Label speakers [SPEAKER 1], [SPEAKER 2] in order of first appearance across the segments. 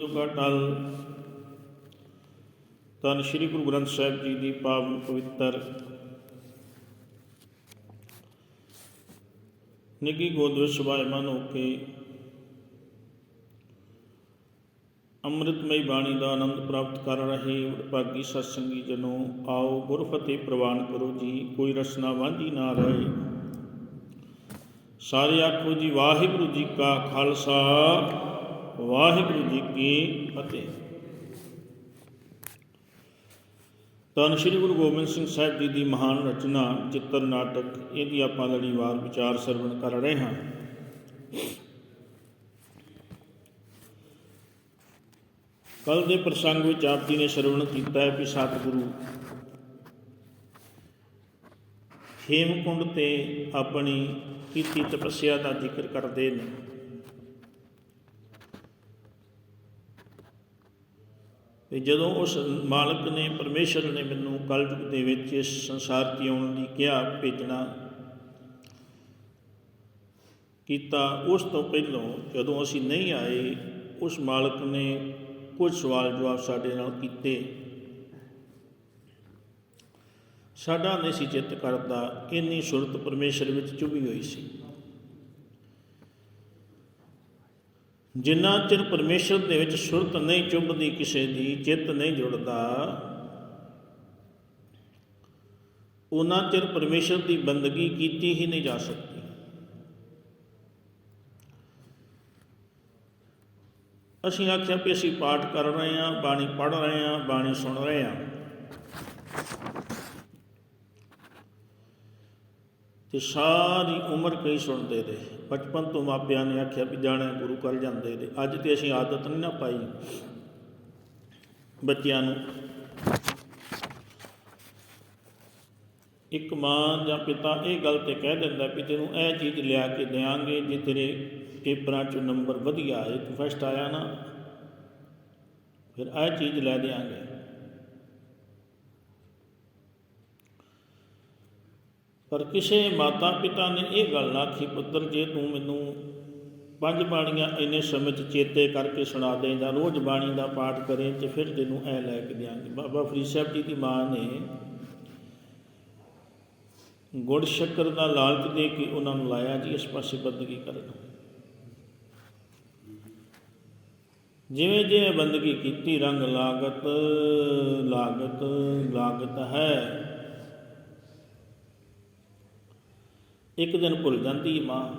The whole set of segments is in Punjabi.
[SPEAKER 1] ਦੁਗਾ ਟਲ ਤਨ ਸ੍ਰੀ ਗੁਰੂ ਗ੍ਰੰਥ ਸਾਹਿਬ ਜੀ ਦੀ ਪਾਵਨ ਪਵਿੱਤਰ ਨਿੱਗੀ ਗੋਦ ਵਿੱਚ ਸਵਾਇਮਾਨ ਹੋ ਕੇ ਅੰਮ੍ਰਿਤਮਈ ਬਾਣੀ ਦਾ ਆਨੰਦ ਪ੍ਰਾਪਤ ਕਰ ਰਹੇ ਭਾਗੀ ਸਤਸੰਗੀ ਜਨੋ, ਆਓ ਗੁਰ ਫਤਿਹ ਪ੍ਰਵਾਨ ਕਰੋ ਜੀ, ਕੋਈ ਰਸਨਾ ਵਾਂਝੀ ਨਾ ਰਹੇ। ਸਾਰੇ ਆਖੋ ਜੀ, ਵਾਹਿਗੁਰੂ ਜੀ ਕਾ ਖਾਲਸਾ। ਵਾਹਿਗੁਰੂ ਜੀ ਕੀ ਫਤਿਹ। ਤਾਂ ਸ੍ਰੀ ਗੁਰੂ ਗੋਬਿੰਦ ਸਿੰਘ ਸਾਹਿਬ ਜੀ ਦੀ ਮਹਾਨ ਰਚਨਾ, ਚਿੱਤਰ ਨਾਟਕ, ਇਹਦੀ ਆਪਾਂ ਲੜੀਵਾਰ ਵਿਚਾਰ ਸਰਵਣ ਕਰ ਰਹੇ ਹਾਂ। ਕੱਲ ਦੇ ਪ੍ਰਸੰਗ ਵਿੱਚ ਆਪ ਜੀ ਨੇ ਸਰਵਣ ਕੀਤਾ ਹੈ ਕਿ ਸਤਿਗੁਰੂ ਹੇਮਕੁੰਡ ਤੇ ਆਪਣੀ ਕੀਤੀ ਤਪੱਸਿਆ ਦਾ ਜ਼ਿਕਰ ਕਰਦੇ ਨੇ। ਤੇ ਜਦੋਂ ਉਸ ਮਾਲਕ ਨੇ, ਪਰਮੇਸ਼ਰ ਨੇ ਮੈਨੂੰ ਕਲਯੁਗ ਦੇ ਵਿੱਚ ਇਸ ਸੰਸਾਰ 'ਤੇ ਆਉਣ ਲਈ ਕਿਹਾ, ਭੇਜਣਾ ਕੀਤਾ, ਉਸ ਤੋਂ ਪਹਿਲਾਂ ਜਦੋਂ ਅਸੀਂ ਨਹੀਂ ਆਏ, ਉਸ ਮਾਲਕ ਨੇ ਕੁਝ ਸਵਾਲ ਜਵਾਬ ਸਾਡੇ ਨਾਲ ਕੀਤੇ। ਸਾਡਾ ਨਹੀਂ ਸੀ ਚਿੱਤ ਕਰਦਾ, ਇੰਨੀ ਸੁਰਤ ਪਰਮੇਸ਼ਰ ਵਿੱਚ ਚੁਭੀ ਹੋਈ ਸੀ। ਜਿੰਨਾ ਚਿਰ ਪਰਮੇਸ਼ਰ ਦੇ ਵਿੱਚ ਸੁਰਤ ਨਹੀਂ ਚੁੱਭਦੀ ਕਿਸੇ ਦੀ ਚਿੱਤ ਨਹੀਂ ਜੁੜਦਾ ਉਹਨਾਂ ਚਿਰ ਪਰਮੇਸ਼ਰ ਦੀ ਬੰਦਗੀ ਕੀਤੀ ਹੀ ਨਹੀਂ ਜਾ ਸਕਦੀ। ਅਸੀਂ ਆਖਿਆ ਵੀ ਅਸੀਂ ਪਾਠ ਕਰ ਰਹੇ ਹਾਂ, ਬਾਣੀ ਪੜ੍ਹ ਰਹੇ ਹਾਂ, ਬਾਣੀ ਸੁਣ ਰਹੇ ਹਾਂ। ਤੇ ਸਾਰੀ ਉਮਰ ਕਈ ਸੁਣਦੇ ਰਹੇ। ਬਚਪਨ ਤੋਂ ਮਾਪਿਆਂ ਨੇ ਆਖਿਆ ਵੀ ਜਾਣਾ ਗੁਰੂ ਘਰ ਜਾਂਦੇ ਨੇ ਅੱਜ ਤੇ ਅਸੀਂ ਆਦਤ ਨਹੀਂ ਨਾ ਪਾਈ। ਬੱਚਿਆਂ ਨੂੰ ਇੱਕ ਮਾਂ ਜਾਂ ਪਿਤਾ ਇਹ ਗੱਲ ਤੇ ਕਹਿ ਦਿੰਦਾ ਵੀ ਤੈਨੂੰ ਇਹ ਚੀਜ਼ ਲਿਆ ਕੇ ਦੇਾਂਗੇ ਜੇ ਤੇਰੇ ਪੇਪਰਾਂ 'ਚ ਨੰਬਰ ਵਧੀਆ ਆਏ, ਤੂੰ ਫਸਟ ਆਇਆ ਨਾ, ਫਿਰ ਇਹ ਚੀਜ਼ ਲੈ ਦੇਾਂਗੇ ਪਰ ਕਿਸੇ ਮਾਤਾ ਪਿਤਾ ਨੇ ਇਹ ਗੱਲ ਨਾ ਆਖੀ, ਪੁੱਤਰ, ਜੇ ਤੂੰ ਮੈਨੂੰ ਪੰਜ ਬਾਣੀਆਂ ਇੰਨੇ ਸਮੇਂ 'ਚ ਚੇਤੇ ਕਰਕੇ ਸੁਣਾ ਦੇ ਜਾਂ ਰੋਜ਼ ਬਾਣੀ ਦਾ ਪਾਠ ਕਰੇ ਤੇ ਫਿਰ ਤੈਨੂੰ ਇਹ ਲੈ ਕੇ ਦਿਆਂਗੇ। ਬਾਬਾ ਫਰੀਦ ਸਾਹਿਬ ਜੀ ਦੀ ਮਾਂ ਨੇ ਗੁੜ ਸ਼ੱਕਰ ਦਾ ਲਾਲਚ ਦੇ ਕੇ ਉਹਨਾਂ ਨੂੰ ਲਾਇਆ ਜੀ, ਇਸ ਪਾਸੇ ਬੰਦਗੀ ਕਰਨ ਜਿਵੇਂ ਜਿਵੇਂ ਬੰਦਗੀ ਕੀਤੀ, ਰੰਗ ਲਾਗਤ ਲਾਗਤ ਲਾਗਤ ਹੈ। ਇੱਕ ਦਿਨ ਭੁੱਲ ਜਾਂਦੀ ਮਾਂ।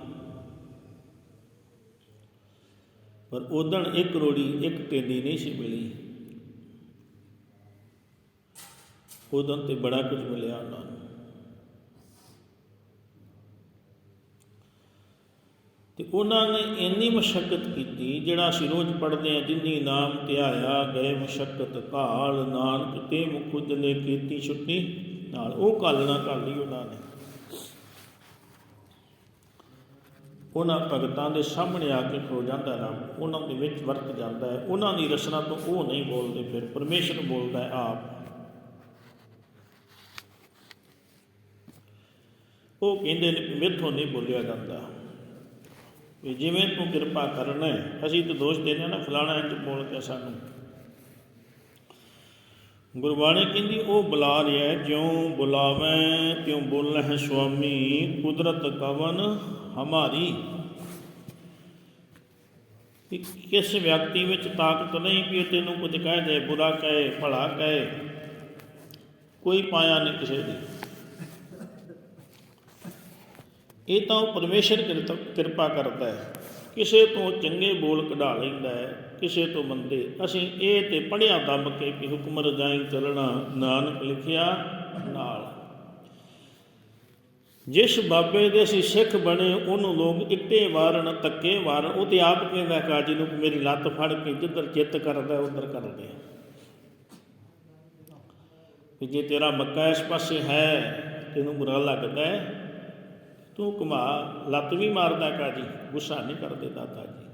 [SPEAKER 1] ਪਰ ਉਦਣ ਇੱਕ ਰੋੜੀ, ਇੱਕ ਟੇਡੀ ਨਹੀਂ ਸੀ ਮਿਲੀ। ਉਦੋਂ ਤੇ ਬੜਾ ਕੁਝ ਮਿਲਿਆ ਉਹਨਾਂ ਨੂੰ। ਤੇ ਉਹਨਾਂ ਨੇ ਇੰਨੀ ਮਸ਼ਕਤ ਕੀਤੀ, ਜਿਹੜਾ ਅਸੀਂ ਰੋਜ਼ ਪੜ੍ਹਦੇ ਆ ਜਿੰਨੀ ਨਾਮ ਧਿਆਇਆ ਗਏ ਮਸ਼ਕਤ ਕਾਲ ਨਾਨਕ ਤੇ ਮੁਖ ਉਜਲੇ ਕੀਤੀ, ਛੁੱਟੀ, ਨਾਲ ਉਹ ਕਾਲਣਾ ਕਰ ਲਈ ਉਹਨਾਂ ਨੇ। ਉਹਨਾਂ ਭਗਤਾਂ ਦੇ ਸਾਹਮਣੇ ਆ ਕੇ ਖੋ ਜਾਂਦਾ ਰੱਬ ਉਹਨਾਂ ਦੇ ਵਿੱਚ ਵਰਤ ਜਾਂਦਾ ਹੈ। ਉਹਨਾਂ ਦੀ ਰਸਨਾ ਤੋਂ ਉਹ ਨਹੀਂ ਬੋਲਦੇ, ਫਿਰ ਪਰਮੇਸ਼ਰ ਬੋਲਦਾ ਹੈ ਆਪ। ਉਹ ਕਹਿੰਦੇ ਨੇ ਕਿ ਨਹੀਂ ਬੋਲਿਆ ਜਾਂਦਾ। ਵੀ ਜਿਵੇਂ ਤੂੰ ਕਿਰਪਾ ਕਰਨਾ ਹੈ, ਅਸੀਂ ਤਾਂ ਦੋਸ਼ ਦੇਣੇ ਨਾ, ਫਲਾਣਾ ਇੰਜ ਬੋਲ ਕੇ ਸਾਨੂੰ। ਗੁਰਬਾਣੀ ਕਹਿੰਦੀ, ਉਹ ਬੁਲਾ ਰਿਹਾ ਜਿਉ ਬੁਲਾਵੇਂ, ਤਿਉ ਬੋਲਹਿ ਸੁਆਮੀ, ਕੁਦਰਤ ਕਵਨ ਹਮਾਰੀ। ਕਿ ਕਿਸ ਵਿਅਕਤੀ ਵਿੱਚ ਤਾਕਤ ਨਹੀਂ ਕਿ ਤੈਨੂੰ ਕੁਝ ਕਹਿ ਦੇ, ਬੁਰਾ ਕਹੇ, ਭਲਾ ਕਹੇ, ਕੋਈ ਪਾਇਆ ਨਹੀਂ ਕਿਸੇ ਦੀ। ਇਹ ਤਾਂ ਉਹ ਪਰਮੇਸ਼ਰ ਕਿਰਪਾ ਕਰਦਾ ਹੈ। ਕਿਸੇ ਤੋਂ ਚੰਗੇ ਬੋਲ ਕਢਾ ਲੈਂਦਾ ਹੈ, ਕਿਸੇ ਤੋਂ ਮੰਦੇ। ਅਸੀਂ ਇਹ ਤੇ ਪੜਿਆ ਦੱਬ ਕੇ ਕਿ ਹੁਕਮ ਰਜਾਈ ਚੱਲਣਾ, ਨਾਨਕ ਲਿਖਿਆ ਨਾ ਜਿਸ ਬਾਬੇ ਦੇ ਅਸੀਂ ਸਿੱਖ ਬਣੇ, ਉਹਨੂੰ ਲੋਕ ਇੱਟੇ ਵਾਰਨ ਤੱਕੇ ਵਾਰਨ, ਉਹ ਤੇ ਆਪ ਕਹਿੰਦਾ ਕਾਜੀ ਨੂੰ ਮੇਰੀ ਲੱਤ ਫੜ ਕੇ ਜਿੱਧਰ ਚਿੱਤ ਕਰਦਾ, ਉਧਰ ਕਰਦੇ ਕਿ ਜੇ ਤੇਰਾ ਮੱਕਾ ਇਸ ਪਾਸੇ ਹੈ, ਤੈਨੂੰ ਬੁਰਾ ਲੱਗਦਾ ਤੂੰ ਕਮਾ ਲੱਤ ਵੀ ਮਾਰਦਾ ਕਾਜੀ, ਗੁੱਸਾ ਨਹੀਂ ਕਰਦੇ ਦਾਤਾ ਜੀ।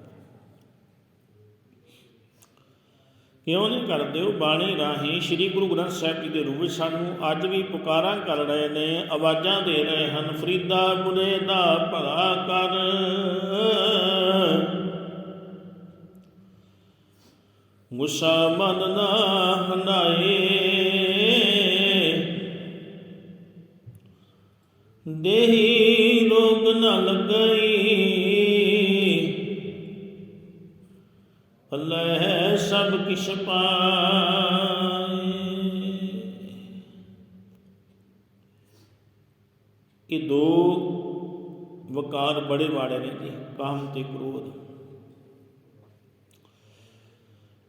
[SPEAKER 1] ਕਿਉਂ ਨਹੀਂ ਕਰਦੇ ਉਹ ਬਾਣੀ ਰਾਹੀਂ ਸ੍ਰੀ ਗੁਰੂ ਗ੍ਰੰਥ ਸਾਹਿਬ ਜੀ ਦੇ ਰੂਪ ਵਿੱਚ ਸਾਨੂੰ ਅੱਜ ਵੀ ਪੁਕਾਰਾਂ ਕਰ ਰਹੇ ਨੇ, ਆਵਾਜ਼ਾਂ ਦੇ ਰਹੇ ਹਨ, ਫਰੀਦਾ ਮੁਰੇ ਦਾ ਭਲਾ ਕਰ। ਗੁੱਸਾ ਮਨ ਨਾ ਹੰਡਾਏ ਦੇਹੀ ਲੋਕ ਨਾ ਲੱਗਈ। ਅੱਲਾ ਸਭ ਕਿਛ ਪਾਏ। ਇਹ ਦੋ ਵਕਾਰ ਬੜੇ ਮਾੜੇ ਨੇ ਜੀ, ਕਾਮ ਤੇ ਕ੍ਰੋਧ।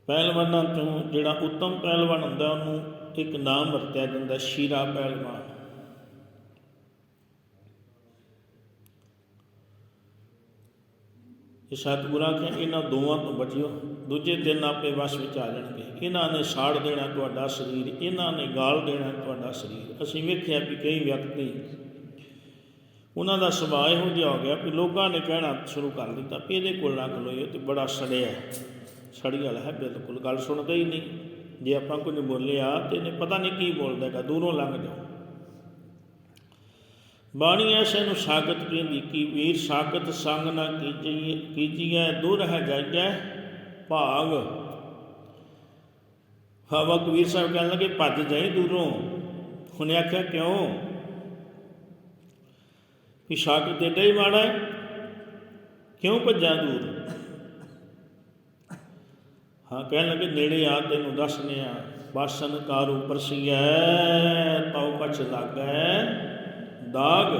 [SPEAKER 1] ਪਹਿਲਵਾਨਾਂ ਚੋਂ ਜਿਹੜਾ ਉੱਤਮ ਪਹਿਲਵਾਨ ਹੁੰਦਾ, ਉਹਨੂੰ ਇੱਕ ਨਾਮ ਵਰਤਿਆ ਜਾਂਦਾ, ਸ਼ੀਰਾ ਪਹਿਲਵਾਨ। ਇਹ ਸਤਿਗੁਰਾਂ ਕਿ ਇਹਨਾਂ ਦੋਵਾਂ ਤੋਂ ਬਚਿਓ, ਦੂਜੇ ਦਿਨ ਆਪੇ ਵਸ ਵਿੱਚ ਆ ਜਾਣਗੇ। ਇਹਨਾਂ ਨੇ ਸਾੜ ਦੇਣਾ ਤੁਹਾਡਾ ਸਰੀਰ, ਇਹਨਾਂ ਨੇ ਗਾਲ ਦੇਣਾ ਤੁਹਾਡਾ ਸਰੀਰ। ਅਸੀਂ ਵੇਖਿਆ ਵੀ ਕਈ ਵਿਅਕਤੀ, ਉਹਨਾਂ ਦਾ ਸੁਭਾਅ ਇਹੋ ਜਿਹਾ ਹੋ ਗਿਆ ਕਿ ਲੋਕਾਂ ਨੇ ਕਹਿਣਾ ਸ਼ੁਰੂ ਕਰ ਦਿੱਤਾ ਵੀ ਇਹਦੇ ਕੋਲ ਨਾ ਖਲੋਇਓ ਤੇ ਬੜਾ ਸੜਿਆ ਸੜੀ ਵਾਲਾ ਹੈ, ਬਿਲਕੁਲ, ਗੱਲ ਸੁਣਦਾ ਹੀ ਨਹੀਂ। ਜੇ ਆਪਾਂ ਕੁਝ ਬੋਲਿਆ ਤੇ ਇਹਨੇ ਪਤਾ ਨਹੀਂ ਕੀ ਬੋਲਦਾ ਹੈਗਾ, ਦੂਰੋਂ ਲੰਘ ਜਾਓ। ਬਾਣੀ ਐਸੇ ਨੂੰ ਸਾਗਤ ਕਹਿੰਦੀ, ਕਿ ਵੀਰ ਸਾਗਤ ਸੰਗ ਨਾ ਕੀਜੀਏ, ਕੀਜੀਐ, ਦੂਰ ਹੈ ਜਾਈਐ ਭਾਗ। ਹਵਾ ਕਬੀਰ ਸਾਹਿਬ ਕਹਿਣ ਲੱਗੇ, ਭੱਜ ਜਾਈ ਦੂਰੋਂ। ਉਹਨੇ ਆਖਿਆ, ਕਿਉਂ? ਕਿ ਸਾਗਤ ਏਡਾ ਹੀ ਮਾੜਾ ਹੈ। ਕਿਉਂ ਭੱਜਾਂ ਦੂਰ? ਹਾਂ, ਕਹਿਣ ਲੱਗੇ, ਨੇੜੇ ਆ, ਤੈਨੂੰ ਦੱਸਨੇ ਆ ਬਾਸਨ ਕਾਰੂ ਪਰਸੀਐ, ਤਉ ਕਛ ਲਾਗੈ। ਦਾਗ।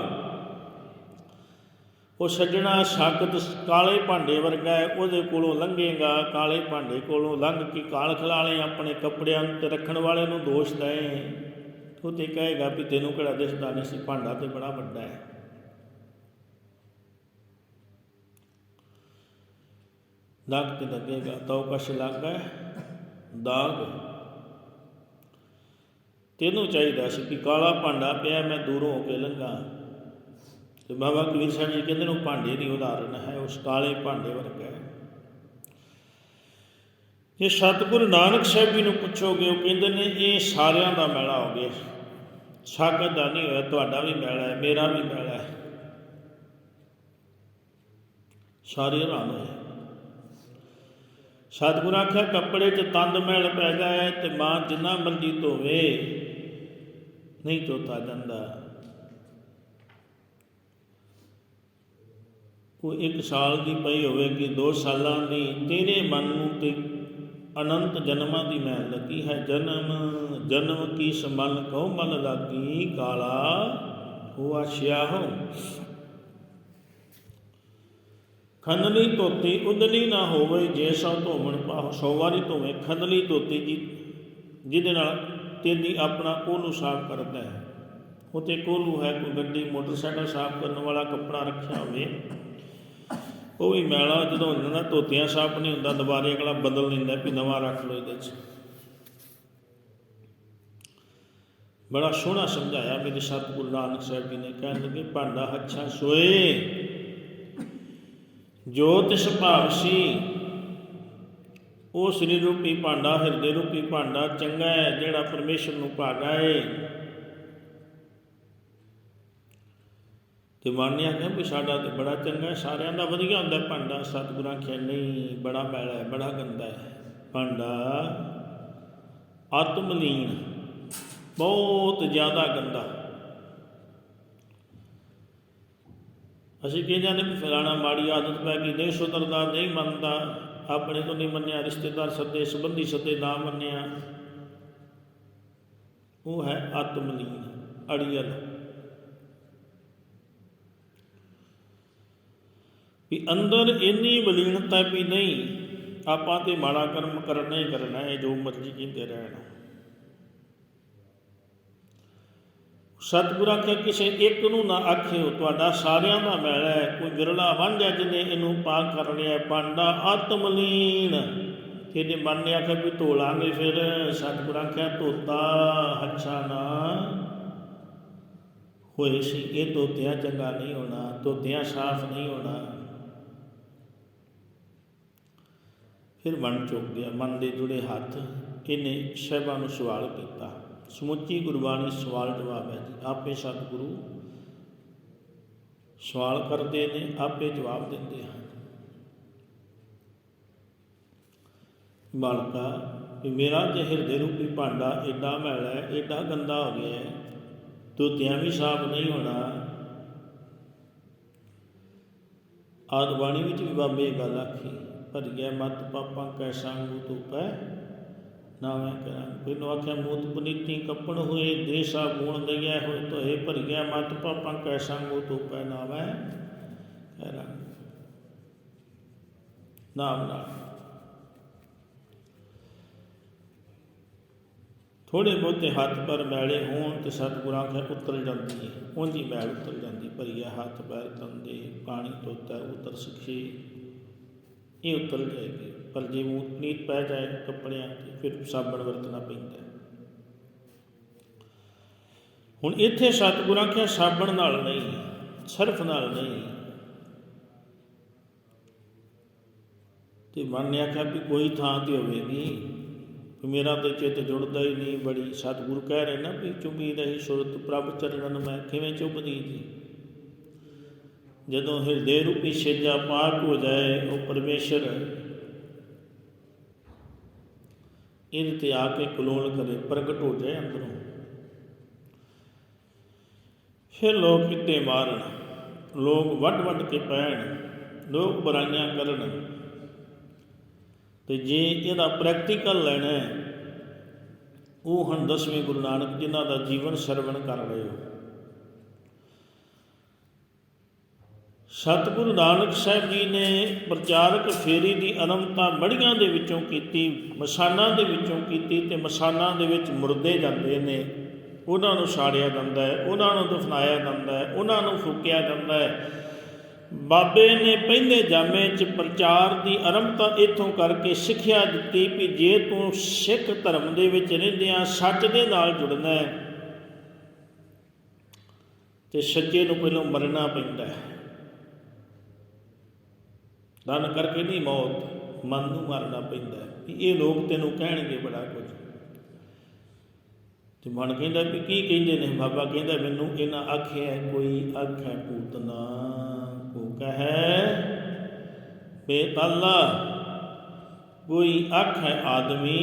[SPEAKER 1] ਉਹ ਸੱਜਣਾ ਸਾਕਤ ਕਾਲੇ ਭਾਂਡੇ ਵਰਗਾ ਹੈ, ਉਹਦੇ ਕੋਲੋਂ ਲੰਘੇਗਾ, ਕਾਲੇ ਭਾਂਡੇ ਕੋਲੋਂ ਲੰਘ ਕੇ ਕਾਲ ਖਲਾਲੇ ਆਪਣੇ ਕੱਪੜਿਆਂ ਤੇ ਰੱਖਣ ਵਾਲੇ ਨੂੰ ਦੋਸ਼ ਦੇ ਉਹ ਤੇ ਕਹੇਗਾ ਵੀ ਤੈਨੂੰ ਕਿਹੜਾ ਦਿਸਦਾ ਨਹੀਂ ਸੀ, ਭਾਂਡਾ ਤੇ ਬੜਾ ਵੱਡਾ ਹੈ। ਦਾਗ ਤੇ ਲੱਗੇਗਾ, ਤਉ ਕਛ ਲੱਗਾ ਦਾਗ। ਤੈਨੂੰ ਚਾਹੀਦਾ ਸੀ ਕਿ ਕਾਲਾ ਭਾਂਡਾ ਪਿਆ ਮੈਂ ਦੂਰੋਂ ਹੋ ਕੇ ਲੰਘਾਂ। ਤੇ ਬਾਬਾ ਕਬੀਰ ਸਾਹਿਬ ਜੀ ਕਹਿੰਦੇ ਨੇ ਉਹ ਭਾਂਡੇ ਦੀ ਉਦਾਹਰਣ ਹੈ, ਉਸ ਕਾਲੇ ਭਾਂਡੇ ਵਰਗਾ ਹੈ। ਜੇ ਸਤਿਗੁਰੂ ਨਾਨਕ ਸਾਹਿਬ ਜੀ ਨੂੰ ਪੁੱਛੋਗੇ, ਉਹ ਕਹਿੰਦੇ ਨੇ, ਇਹ ਸਾਰਿਆਂ ਦਾ ਮੇਲਾ ਹੋ ਗਿਆ। ਸਾਗਤ ਦਾ ਨਹੀਂ ਹੋਇਆ, ਤੁਹਾਡਾ ਵੀ ਮੇਲਾ ਹੈ, ਮੇਰਾ ਵੀ ਮੇਲਾ ਹੈ। ਸਾਰੇ ਹੈਰਾਨ ਹੋਏ। ਸਤਿਗੁਰੂ ਆਖਿਆ, ਕੱਪੜੇ 'ਚ ਤੰਦ ਮੈਲ ਪੈ ਗਿਆ ਤੇ ਮਾਂ ਜਿੰਨਾ ਮਰਜ਼ੀ ਧੋਵੇ। ਨਹੀਂ ਧੋਤਾ ਜਾਂਦਾ। ਕੋਈ ਇੱਕ ਸਾਲ ਦੀ ਪਈ ਹੋਵੇ ਕਿ ਦੋ ਸਾਲਾਂ ਦੀ, ਤੇਰੇ ਮਨ ਨੂੰ ਤੇ ਅਨੰਤ ਜਨਮਾਂ ਦੀ ਮੈਲ ਲੱਗੀ ਹੈ। ਜਨਮ ਜਨਮ ਕੀ ਸੰਬਲ ਕਉ ਮਨ ਲਾਗੀ, ਕਾਲਾ ਹੁਆ ਸਿਆਹੋ। ਖੰਦਲੀ ਧੋਤੀ, ਉਦਲੀ ਨਾ ਹੋਵੇ, ਜੇ ਸੋ ਧੋਵਣ ਪਾਹ। ਸੌ ਵਾਰੀ ਧੋਵੇਂ ਖੰਦਲੀ ਧੋਤੀ ਜੀ, ਜਿਹਦੇ ਨਾਲ ਤੇਲੀ ਆਪਣਾ ਕੋਲੂ ਸਾਫ਼ ਕਰਦਾ ਹੈ। ਉਤੇ ਕੋਲੂ ਹੈ ਕੋਈ ਗੱਡੀ, ਮੋਟਰਸਾਈਕਲ ਸਾਫ਼ ਕਰਨ ਵਾਲਾ, ਕੱਪੜਾ ਰੱਖਿਆ ਹੋਵੇ। ਉਹ ਵੀ ਮੈਲਾ ਜਦੋਂ ਹੋ ਧੋਤਿਆਂ ਸਾਫ਼ ਨਹੀਂ ਹੁੰਦਾ, ਦੁਬਾਰੇ ਅਗਲਾ ਬਦਲ ਲੈਂਦਾ ਵੀ ਨਵਾਂ ਰੱਖ ਲਓ ਇਹਦੇ 'ਚ। ਬੜਾ ਸੋਹਣਾ ਸਮਝਾਇਆ ਮੇਰੇ ਸਤਿਗੁਰੂ ਨਾਨਕ ਸਾਹਿਬ ਜੀ ਨੇ। ਕਹਿਣ ਲੱਗੇ, ਭਾਂਡਾ ਅੱਛਾ ਸੋਏ ਜੋ ਤਿਸ ਭਾਵ ਸੀ ਉਹ ਸਰੀਰ ਰੂਪੀ ਭਾਂਡਾ, ਹਿਰਦੇ ਰੂਪੀ ਭਾਂਡਾ ਚੰਗਾ ਹੈ, ਜਿਹੜਾ ਪਰਮੇਸ਼ਰ ਨੂੰ ਭਾਗਾ ਹੈ ਤੇ ਮੰਨਿਆ ਕਿ ਵੀ ਸਾਡਾ ਤੇ ਬੜਾ ਚੰਗਾ ਹੈ, ਸਾਰਿਆਂ ਦਾ ਵਧੀਆ ਹੁੰਦਾ ਭਾਂਡਾ। ਸਤਿਗੁਰਾਂ ਖਿਆ ਨਹੀਂ, ਬੜਾ ਮੈਲਾ ਹੈ, ਬੜਾ ਗੰਦਾ ਹੈ ਭਾਂਡਾ। ਆਤਮਲੀਨ, ਬਹੁਤ ਜ਼ਿਆਦਾ ਗੰਦਾ। ਅਸੀਂ ਕਹਿੰਦੇ ਨੇ ਵੀ ਫਲਾਣਾ ਮਾੜੀ ਆਦਤ ਪੈ ਗਈ, ਨਹੀਂ ਸੁਧਰਦਾ, ਨਹੀਂ ਮੰਨਦਾ। ਆਪਣੇ ਤੋਂ ਨਹੀਂ ਮੰਨਿਆ, ਰਿਸ਼ਤੇਦਾਰ ਸੱਦੇ, ਸੰਬੰਧੀ ਸੱਦੇ ਨਾ ਮੰਨਿਆ। ਉਹ ਹੈ ਆਤਮਲੀਨ, ਅੜੀਅਲ। ਵੀ ਅੰਦਰ ਇੰਨੀ ਬਲੀਨਤਾ ਵੀ ਨਹੀਂ, ਆਪਾਂ ਤੇ ਮਾੜਾ ਕਰਮ ਕਰਨਾ ਹੀ ਕਰਨਾ ਹੈ, ਜੋ ਮਰਜ਼ੀ ਕਹਿੰਦੇ ਰਹਿਣ। ਸਤਿਗੁਰਾਂ ਕੇ ਕਿਸੇ ਇੱਕ ਨੂੰ ਨਾ ਆਖਿਓ, ਤੁਹਾਡਾ ਸਾਰਿਆਂ ਦਾ ਮੈਲਾ ਹੈ। ਕੋਈ ਵਿਰਲਾ ਵੰਝਾ ਜਿਹਨੇ ਇਹਨੂੰ ਪਾਕ ਕਰ ਲਿਆ ਪਾਂਡਾ ਆਤਮਲੀਨ ਕਿਹਦੇ ਮਨ ਨੇ ਆਖਿਆ ਵੀ ਧੋ ਲਾਂਗੇ ਫਿਰ? ਸਤਿਗੁਰਾਂ ਕਿਹਾ, ਧੋਤਾ, ਅੱਛਾ ਨਾ। ਹੋਏ ਸੀ ਇਹ ਧੋਤਿਆਂ ਚੰਗਾ ਨਹੀਂ ਹੋਣਾ, ਧੋਤਿਆਂ ਸਾਫ਼ ਨਹੀਂ ਹੋਣਾ। ਫਿਰ ਮਨ ਚੁੱਕ ਗਿਆ, ਮਨ ਦੇ ਜੁੜੇ ਹੱਥ ਇਹਨੇ ਸਹਿਬਾਂ ਨੂੰ ਸਵਾਲ ਕੀਤਾ। ਸਮੁੱਚੀ ਗੁਰਬਾਣੀ ਸਵਾਲ ਜਵਾਬ ਹੈ ਜੀ। ਆਪੇ ਸਤਿਗੁਰੂ ਸਵਾਲ ਕਰਦੇ ਨੇ, ਆਪੇ ਜਵਾਬ ਦਿੰਦੇ ਹਨ। ਮਾਲਕਾ ਵੀ ਮੇਰਾ ਤੇ ਹਿਰਦੇ ਰੂਪੀ ਭਾਂਡਾ ਏਡਾ ਮੈਲਾ ਹੈ, ਏਡਾ ਗੰਦਾ ਹੋ ਗਿਆ ਹੈ, ਧੋਤਿਆਂ ਵੀ ਸਾਫ਼ ਨਹੀਂ ਹੋਣਾ। ਆਦ ਬਾਣੀ ਵਿੱਚ ਵੀ ਬਾਬੇ ਇਹ ਗੱਲ ਆਖੀ ਭਰ ਗਿਆ ਮਤ ਪਾਪਾਂ ਕੈ ਸੰਗੂ ਤੂੰ ਪੈ ਨਾ ਮੈਂ ਕਰਾਂ। ਕੋਈ ਨੂੰ ਆਖਿਆ ਮੂਤ ਪਨੀਤੀ ਕੱਪਣ ਹੋਏ, ਦੇਸਾ ਗੁਣ ਦਈਆ ਹੋਏ ਤੋਏ ਭਰ ਗਿਆ ਮਤ ਪਾਪਾਂ ਕੈ ਸੰਗੂ ਤੂੰ ਪੈ ਨਾ ਕਰਾਂ ਨਾਮ ਨਾਮ। ਥੋੜੇ ਬਹੁਤੇ ਹੱਥ ਪਰ ਮੈਲੇ ਹੋਣ ਤੇ ਸਤਿਗੁਰਾਂ ਕੇ ਉਤਰ ਜਾਂਦੀ ਹੈ ਉਹਦੀ ਮੈਲ ਉਤਰ ਜਾਂਦੀ ਭਰੀਆ ਹੱਥ ਪੈਰ ਤੰਦੇ, ਪਾਣੀ ਧੋਤਾ ਉਤਰ ਸਿੱਖੀ। ਇਹ ਉਤਰ ਜਾਏਗੀ ਪਰ ਜੇ ਮੂਤ ਨੀਤ ਪੈ ਜਾਏ ਕੱਪੜਿਆਂ ਤੇ, ਫਿਰ ਸਾਬਣ ਵਰਤਣਾ ਪੈਂਦਾ ਹੁਣ ਇੱਥੇ ਸਤਿਗੁਰਾਂ ਕਿਹਾ ਸਾਬਣ ਨਾਲ ਨਹੀਂ, ਸਰਫ ਨਾਲ ਨਹੀਂ। ਤੇ ਮਨ ਨੇ ਆਖਿਆ ਵੀ ਕੋਈ ਥਾਂ ਤੇ ਹੋਵੇਗੀ ਵੀ ਮੇਰਾ ਤੇ ਚਿੱਤ ਜੁੜਦਾ ਹੀ ਨਹੀਂ, ਬੜੀ ਸਤਿਗੁਰੂ ਕਹਿ ਰਹੇ ਨਾ ਵੀ ਚੁੰਬੀ ਰਹੀ ਸੁਰਤ ਪ੍ਰਭ ਚਰਨਨ ਮੈਂ ਕਿਵੇਂ ਚੁੱਭਦੀ ਜੀ ਜਦੋਂ ਹਿਰਦੇ ਰੂਪੀ ਛੇਜਾ ਪਾਕ ਹੋ ਜਾਏ, ਉਹ ਪਰਮੇਸ਼ਰ ਇਹਦੇ ਤੇ ਆ ਕੇ ਕਲੋਲ ਕਰੇ, ਪ੍ਰਗਟ ਹੋ ਜਾਏ ਅੰਦਰੋਂ। ਫਿਰ ਲੋਕ ਕਿੱਤੇ ਮਾਰਨ, ਲੋਕ ਵੱਡ ਵੱਡ ਕੇ ਪੈਣ, ਲੋਕ ਬੁਰਾਈਆਂ ਕਰਨ। ਤੇ ਜੇ ਇਹਦਾ ਪ੍ਰੈਕਟੀਕਲ ਲੈਣਾ ਹੈ, ਉਹ ਹਨ ਦਸਵੇਂ ਗੁਰੂ ਨਾਨਕ ਜਿਨ੍ਹਾਂ ਦਾ ਜੀਵਨ ਸਰਵਣ ਕਰ ਰਹੇ ਹੋ। ਸਤਿਗੁਰੂ ਨਾਨਕ ਸਾਹਿਬ ਜੀ ਨੇ ਪ੍ਰਚਾਰਕ ਫੇਰੀ ਦੀ ਅਨੰਮਤਾ ਮੜੀਆਂ ਦੇ ਵਿੱਚੋਂ ਕੀਤੀ, ਮਸਾਨਾਂ ਦੇ ਵਿੱਚੋਂ ਕੀਤੀ ਤੇ ਮਸਾਨਾਂ ਦੇ ਵਿੱਚ ਮੁਰਦੇ ਜਾਂਦੇ ਨੇ। ਉਹਨਾਂ ਨੂੰ ਸਾੜਿਆ ਜਾਂਦਾ ਹੈ, ਉਹਨਾਂ ਨੂੰ ਦਫਨਾਇਆ ਜਾਂਦਾ ਹੈ, ਉਹਨਾਂ ਨੂੰ ਫੂਕਿਆ ਜਾਂਦਾ ਹੈ। ਬਾਬੇ ਨੇ ਪਹਿਲੇ ਜਾਮੇ 'ਚ ਪ੍ਰਚਾਰ ਦੀ ਅਰੰਭਤਾ ਇਥੋਂ ਕਰਕੇ ਸਿੱਖਿਆ ਦਿੱਤੀ ਕਿ ਜੇ ਤੂੰ ਸਿੱਖ ਧਰਮ ਦੇ ਵਿੱਚ ਰਹਿੰਦਿਆਂ ਸੱਚ ਦੇ ਨਾਲ ਜੁੜਨਾ ਹੈ ਤੇ ਸੱਚੇ ਨੂੰ ਪਹਿਲਾਂ ਮਰਨਾ ਪੈਂਦਾ ਹੈ। ਦਨ ਕਰਕੇ ਨਹੀਂ ਮੌਤ, ਮਨ ਨੂੰ ਮਾਰਨਾ ਪੈਂਦਾ ਹੈ। ਵੀ ਇਹ ਲੋਕ ਤੈਨੂੰ ਕਹਿਣਗੇ ਬੜਾ ਕੁਝ। ਤੇ ਮਨ ਕਹਿੰਦਾ ਵੀ ਕੀ ਕਹਿੰਦੇ ਨੇ? ਬਾਬਾ ਕਹਿੰਦਾ ਮੈਨੂੰ ਇਹਨਾਂ ਆਖਿਆ ਕੋਈ ਆਖੇ ਪੂਤਨਾ ਕੋ ਕਹੈ, ਬੇਤੱਲਾ, ਕੋਈ ਆਖੇ ਆਦਮੀ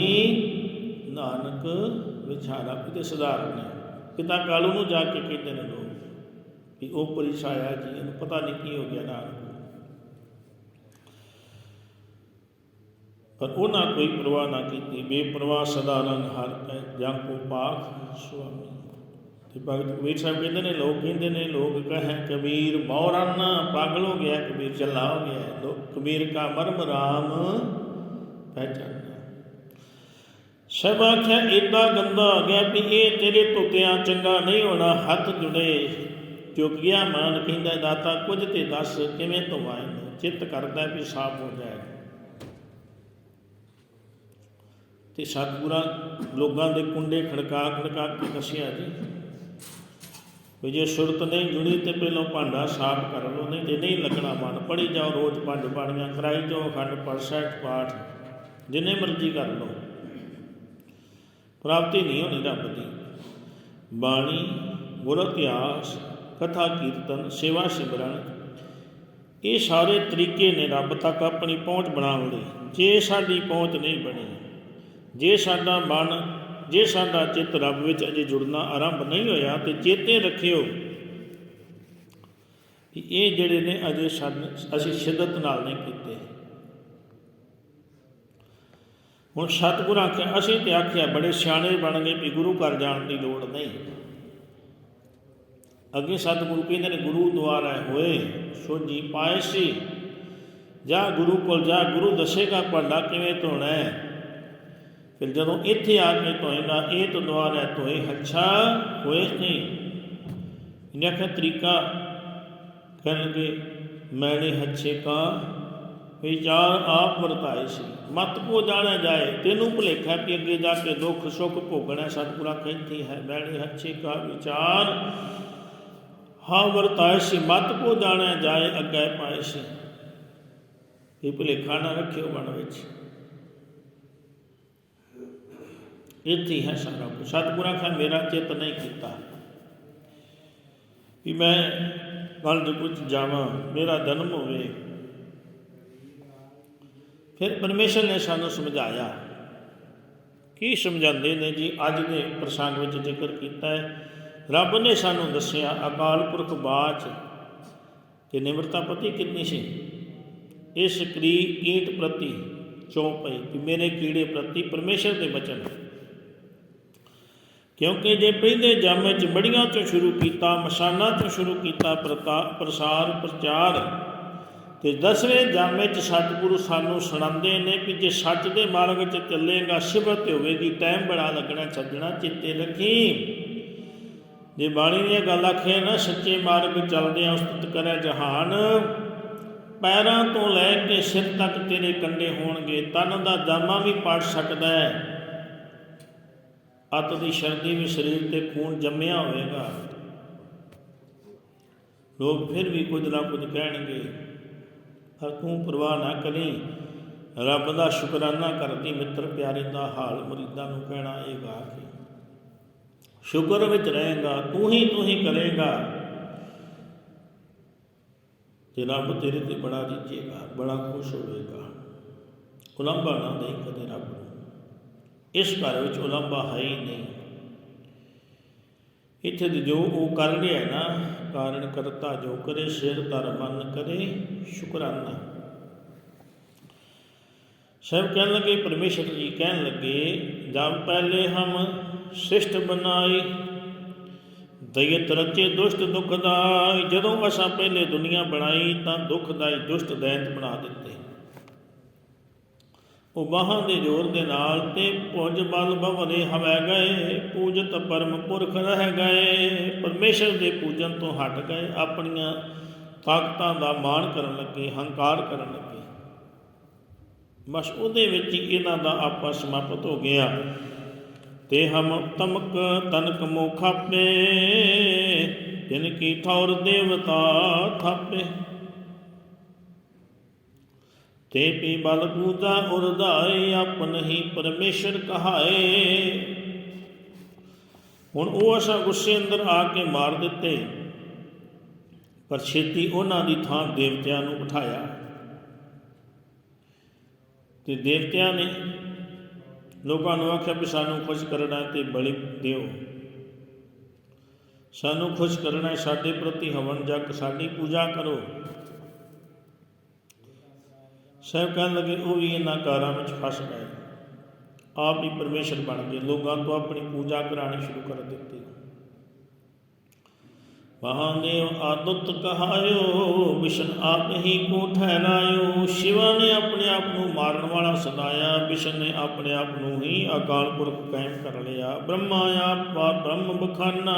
[SPEAKER 1] ਨਾਨਕ ਵਿਚਾਰਾ ਕਿਤੇ ਸੁਧਾਰਨ ਪਿਤਾ ਕਾਲੂ ਨੂੰ ਜਾ ਕੇ ਕਹਿੰਦੇ ਨੇ ਲੋਕ ਵੀ ਉਹ ਪੁਲਿਸ ਜੀ, ਇਹਨੂੰ ਪਤਾ ਨਹੀਂ ਕੀ ਹੋ ਗਿਆ ਨਾਨਕ। ਪਰ ਉਹਨਾਂ ਕੋਈ ਪਰਵਾਹ ਨਾ ਕੀਤੀ। ਬੇਪਰਵਾਹ ਸਦਾ ਰੰਗ ਹਰ ਕੈ ਜਾਂ ਕੋ ਪਾਖ ਸੁਆਮੀ। ਤੇ ਭਗਤ ਕਬੀਰ ਸਾਹਿਬ ਕਹਿੰਦੇ ਨੇ, ਲੋਕ ਕਹਿੰਦੇ ਨੇ, ਲੋਕ ਕਹੇ, ਕਬੀਰ ਮੌਰਨ ਪਾਗਲ ਹੋ ਗਿਆ, ਕਬੀਰ ਚੱਲਾ ਹੋ ਗਿਆ। ਲੋਕ ਕਬੀਰ ਕਾ ਮਰਮ ਰਾਮ ਪਹਿਚਾਨਾ ਸਭ ਆਖਿਆ, ਏਡਾ ਗੰਦਾ ਹੋ ਗਿਆ ਵੀ ਇਹ ਤੇਰੇ ਧੁੱਤਿਆਂ ਚੰਗਾ ਨਹੀਂ ਹੋਣਾ, ਹੱਥ ਜੁੜੇ। ਚੁੱਕ ਗਿਆ ਮਾਨ ਕਹਿੰਦਾ, ਦਾਤਾ ਕੁਝ ਤੇ ਦੱਸ ਕਿਵੇਂ ਧੋਵਾਂ ਇਹਨੂੰ? ਚਿੱਤ ਕਰਦਾ ਵੀ ਸਾਫ਼ ਹੋ ਜਾਏ। ਤੇ ਸਤਿਗੁਰਾਂ ਲੋਕਾਂ ਦੇ ਕੁੰਡੇ ਖੜਕਾ ਖੜਕਾ ਕੇ ਦੱਸਿਆ ਜੀ, ਵੀ ਜੇ ਸੁਰਤ ਨਹੀਂ ਜੁੜੀ ਤੇ ਪਹਿਲਾਂ ਭਾਂਡਾ ਸਾਫ਼ ਕਰ ਲਓ, ਨਹੀਂ ਤੇ ਨਹੀਂ ਲੱਗਣਾ ਮਨ। ਪੜੀ ਜਾਓ ਰੋਜ਼ ਪੰਜ ਬਾਣੀਆਂ, ਕਰਾਈ ਜਾਓ ਅਖੰਡ ਪਾਠ ਪਾਠ, ਜਿੰਨੇ ਮਰਜ਼ੀ ਕਰ ਲਓ। ਪ੍ਰਾਪਤੀ ਨਹੀਂ ਹੋਣੀ ਰੱਬ ਦੀ। ਬਾਣੀ ਗੁਰ ਇਤਿਹਾਸ, ਕਥਾ, ਕੀਰਤਨ, ਸੇਵਾ, ਸਿਮਰਨ, ਇਹ ਸਾਰੇ ਤਰੀਕੇ ਨੇ ਰੱਬ ਤੱਕ ਆਪਣੀ ਪਹੁੰਚ ਬਣਾਉਣ ਲਈ। ਜੇ ਸਾਡੀ ਪਹੁੰਚ ਨਹੀਂ ਬਣੀ ਜੇ ਸਾਡਾ ਮਨ, ਜੇ ਸਾਡਾ ਚਿੱਤ ਰੱਬ ਵਿੱਚ ਅਜੇ ਜੁੜਨਾ ਆਰੰਭ ਨਹੀਂ ਹੋਇਆ ਤੇ ਚੇਤੇ ਰੱਖਿਓ ਕਿ ਇਹ ਜਿਹੜੇ ਨੇ ਅਜੇ ਸਾਨੂੰ, ਅਸੀਂ ਸ਼ਿੱਦਤ ਨਾਲ ਨਹੀਂ ਕੀਤੇ। ਹੁਣ ਸਤਿਗੁਰ ਆਖਿਆ, ਅਸੀਂ ਤੇ ਆਖਿਆ, ਬੜੇ ਸਿਆਣੇ ਬਣ ਗਏ ਵੀ ਗੁਰੂ ਘਰ ਜਾਣ ਦੀ ਲੋੜ ਨਹੀਂ। ਅੱਗੇ ਸਤਿਗੁਰੂ ਕਹਿੰਦੇ ਨੇ, ਗੁਰੂ ਦੁਆਰਾ ਹੋਏ ਸੋਝੀ ਪਾਏ ਸੀ। ਜਾ ਗੁਰੂ ਕੋਲ ਜਾ, ਗੁਰੂ ਦੱਸੇਗਾ ਭਾਂਡਾ ਕਿਵੇਂ ਧੋਣਾ ਹੈ? ਫਿਰ ਜਦੋਂ ਇੱਥੇ ਆ ਕੇ ਧੋਏਗਾ, ਇਹ ਤੋਂ ਦੁਆਰਾ ਧੋਏ ਹੱਛਾ ਹੋਏ ਨਹੀਂ। ਇਹਨਾਂ ਤਰੀਕਾ ਕਰਨਗੇ, ਮੈਨੇ ਹੱਛੇ ਕਾ। ਵਿਚਾਰ ਆਪ ਵਰਤਾਏ ਸੀ। ਮਤ ਕੋ ਜਾਣਿਆ ਜਾਏ, ਤੈਨੂੰ ਭੁਲੇਖਾ ਕਿ ਅੱਗੇ ਜਾ ਕੇ ਦੁੱਖ ਸੁੱਖ ਭੋਗਣਾ ਸਤਿਗੁਰਾਂ ਕਹਿੰਦੀ ਹੈ, ਮੈਨੇ ਹੱਛੇ ਕਾ ਵਿਚਾਰ। ਹਾਂ, ਵਰਤਾਏ ਸੀ। ਮਤ ਕੋ ਜਾਣਿਆ ਜਾਏ, ਅੱਗੇ ਪਾਏ ਸੀ। ਇਹ ਭੁਲੇਖਾ ਨਾ ਰੱਖਿਓ ਮਨ ਵਿੱਚ। ਇੱਥੇ ਹੀ ਹੈ ਸਾਰਾ ਕੁਝ ਸਤਿਗੁਰਾਂ ਖਾ ਮੇਰਾ ਚਿੱਤ ਨਹੀਂ ਕੀਤਾ। ਵੀ ਮੈਂ ਕੱਲ ਦੇ ਕੁਝ ਜਾਵਾਂ, ਮੇਰਾ ਜਨਮ ਹੋਵੇ। ਫਿਰ ਪਰਮੇਸ਼ਰ ਨੇ ਸਾਨੂੰ ਸਮਝਾਇਆ। ਕੀ ਸਮਝਾਉਂਦੇ ਨੇ ਜੀ? ਅੱਜ ਦੇ ਪ੍ਰਸੰਗ ਵਿੱਚ ਜ਼ਿਕਰ ਕੀਤਾ ਹੈ। ਰੱਬ ਨੇ ਸਾਨੂੰ ਦੱਸਿਆ, ਅਕਾਲ ਪੁਰਖ ਬਾਚ ਕਿ ਨਿਮਰਤਾ ਪਤੀ ਕਿੰਨੀ ਸੀ? ਇਸ ਕਰੀ ਕੀਟ ਪ੍ਰਤੀ ਚੌਂ ਪਈ ਕਿ ਮੇਰੇ ਕੀੜੇ ਪ੍ਰਤੀ ਪਰਮੇਸ਼ਰ ਦੇ ਬਚਨ। ਕਿਉਂਕਿ ਜੇ ਪਹਿਲੇ ਜਾਮੇ ਚ ਮੜੀਆਂ ਤੋਂ ਸ਼ੁਰੂ ਕੀਤਾ, ਮਸਾਨਾ ਤੋਂ ਸ਼ੁਰੂ ਕੀਤਾ ਪ੍ਰਤਾ- ਪ੍ਰਸਾਰ, ਪ੍ਰਚਾਰ, ਤੇ ਦਸਵੇਂ ਜਾਮੇ ਚ ਸਤਿਗੁਰੂ ਸਾਨੂੰ ਸੁਣਾਉਂਦੇ ਨੇ ਕਿ ਜੇ ਸੱਚ ਦੇ ਮਾਰਗ ਚ ਚੱਲੇਗਾ ਸਿਫਤ ਹੋਵੇਗੀ, ਟਾਈਮ ਬੜਾ ਲੱਗਣਾ ਛੱਡਣਾ ਚਿੱਤੇ ਰੱਖੀ। ਜੇ ਬਾਣੀ ਦੀਆਂ ਗੱਲ ਆਖੇ ਨਾ, ਸੱਚੇ ਮਾਰਗ ਚੱਲਦੇ ਆ ਉਸਤਤ ਕਰੇ ਜਹਾਨ, ਪੈਰਾਂ ਤੋਂ ਲੈ ਕੇ ਸਿਰ ਤੱਕ ਤੇਰੇ ਕੰਡੇ ਹੋਣਗੇ, ਤਨ ਦਾ ਜਾਮਾ ਵੀ ਪੜ ਸਕਦਾ ਹੈ। ਅੱਤ ਦੀ ਸ਼ਰਦੀ ਵੀ ਸਰੀਰ ਤੇ ਖੂਨ ਜੰਮਿਆ ਹੋਵੇਗਾ। ਲੋਕ ਫਿਰ ਵੀ ਕੁਝ ਨਾ ਕੁਝ ਕਹਿਣਗੇ, ਪਰ ਤੂੰ ਪਰਵਾਹ ਨਾ ਕਰੀ। ਰੱਬ ਦਾ ਸ਼ੁਕਰਾਨਾ ਕਰਦੀ ਮਿੱਤਰ ਪਿਆਰੇ ਦਾ ਹਾਲ ਮੁਰੀਦਾਂ ਨੂੰ ਕਹਿਣਾ ਇਹ ਗਾ ਕੇ ਸ਼ੁਕਰ ਵਿੱਚ ਰਹੇਗਾ, ਤੂੰ ਹੀ ਤੂੰ ਹੀ ਕਰੇਗਾ। ਤੇ ਰੱਬ ਤੇਰੇ ਤੇ ਬੜਾ ਰਿਝੇਗਾ, ਬੜਾ ਖੁਸ਼ ਹੋਵੇਗਾ। ਉਲੰਭਾ ਨਾ ਦੇ ਕਦੇ ਰੱਬ ਨੂੰ। ਇਸ ਘਰ ਵਿੱਚ ਉਲੰਭਾ ਹੈ ਹੀ ਨਹੀਂ। ਇੱਥੇ ਤੇ ਜੋ ਉਹ ਕਰ ਰਿਹਾ ਨਾ, ਕਾਰਨ ਕਰਤਾ ਜੋ ਕਰੇ, ਸਿਰ ਧਰ ਮਨ ਕਰੇ, ਸ਼ੁਕਰਾਨਾ। ਸਭ ਕਹਿਣ ਲੱਗੇ, ਪਰਮੇਸ਼ਰ ਜੀ ਕਹਿਣ ਲੱਗੇ, ਜਦ ਪਹਿਲੇ ਹਮ ਸ੍ਰਿਸ਼ਟ ਬਣਾਏ ਦਇਤ ਰਚੇ ਦੁਸ਼ਟ ਦੁਖਦਾਈ, ਜਦੋਂ ਅਸਾਂ ਪਹਿਲੇ ਦੁਨੀਆ ਬਣਾਈ, ਤਾਂ ਦੁਖਦਾਈ ਦੁਸ਼ਟ ਦੈਂਤ ਬਣਾ ਦਿੱਤੇ। ਉਹ ਬਾਹਾਂ ਦੇ ਜ਼ੋਰ ਦੇ ਨਾਲ ਤੇ ਪੁੰਜ ਬਲ ਬਵਰੇ ਹਵੈ ਗਏ। ਪੂਜਤ ਪਰਮ ਪੁਰਖ ਰਹਿ ਗਏ। ਪਰਮੇਸ਼ਰ ਦੇ ਪੂਜਨ ਤੋਂ ਹਟ ਗਏ। ਆਪਣੀਆਂ ਤਾਕਤਾਂ ਦਾ ਮਾਣ ਕਰਨ ਲੱਗੇ, ਹੰਕਾਰ ਕਰਨ ਲੱਗੇ। ਬਸ ਉਹਦੇ ਵਿੱਚ ਹੀ ਇਹਨਾਂ ਦਾ ਆਪਾ ਸਮਾਪਤ ਹੋ ਗਿਆ। ਤੇ ਹਮ ਤਮਕ ਤਨਕ ਮੋਖਾਪੇ, ਜਿਨ ਕੀ ਠੌਰ ਦੇਵਤਾ ਥਾਪੇ। ਤੇ ਪੀ ਬਲ ਪੂਜਾ ਉਰਦਾਏ ਆਪਨ ਹੀ ਪਰਮੇਸ਼ਰ ਕਹਾਏ। ਹੁਣ ਉਹ ਅਸਾਂ ਗੁੱਸੇ ਅੰਦਰ ਆ ਕੇ ਮਾਰ ਦਿੱਤੇ, ਪਰ ਛੇਤੀ ਉਹਨਾਂ ਦੀ ਥਾਂ ਦੇਵਤਿਆਂ ਨੂੰ ਬਿਠਾਇਆ। ਤੇ ਦੇਵਤਿਆਂ ਨੇ ਲੋਕਾਂ ਨੂੰ ਆਖਿਆ ਵੀ ਸਾਨੂੰ ਖੁਸ਼ ਕਰਨਾ ਤੇ ਬਲੀ ਦਿਓ। ਸਾਨੂੰ ਖੁਸ਼ ਕਰਨਾ ਸਾਡੇ ਪ੍ਰਤੀ ਹਵਨ ਜਗ, ਸਾਡੀ ਪੂਜਾ ਕਰੋ। ਸਹਿਬ ਕਹਿਣ ਲੱਗੇ, ਉਹ ਵੀ ਇਹਨਾਂ ਕਾਰਾਂ ਵਿੱਚ ਫਸ ਗਏ। ਆਪ ਹੀ ਪਰਮੇਸ਼ਰ ਬਣ ਗਏ। ਲੋਕਾਂ ਤੋਂ ਆਪਣੀ ਪੂਜਾ ਕਰਾਣੀ ਸ਼ੁਰੂ ਕਰ ਦਿੱਤੀ। ਮਹਾਦੇਵ ਆਦੁੱਤ ਕਹਾਇਓ ਵਿਸ਼ਨ ਆਪ ਹੀ ਕੋ ਠਹਿਰਾਇਓ। ਸ਼ਿਵਾ ਨੇ ਆਪਣੇ ਆਪ ਨੂੰ ਮਾਰਨ ਵਾਲਾ ਸਦਾਇਆ। ਵਿਸ਼ਨ ਨੇ ਆਪਣੇ ਆਪ ਨੂੰ ਹੀ ਅਕਾਲ ਪੁਰਖ ਕਾਇਮ ਕਰ ਲਿਆ। ਬ੍ਰਹਮਾ ਆਪ ਬ੍ਰਹਮ ਬਖਾਨਾ।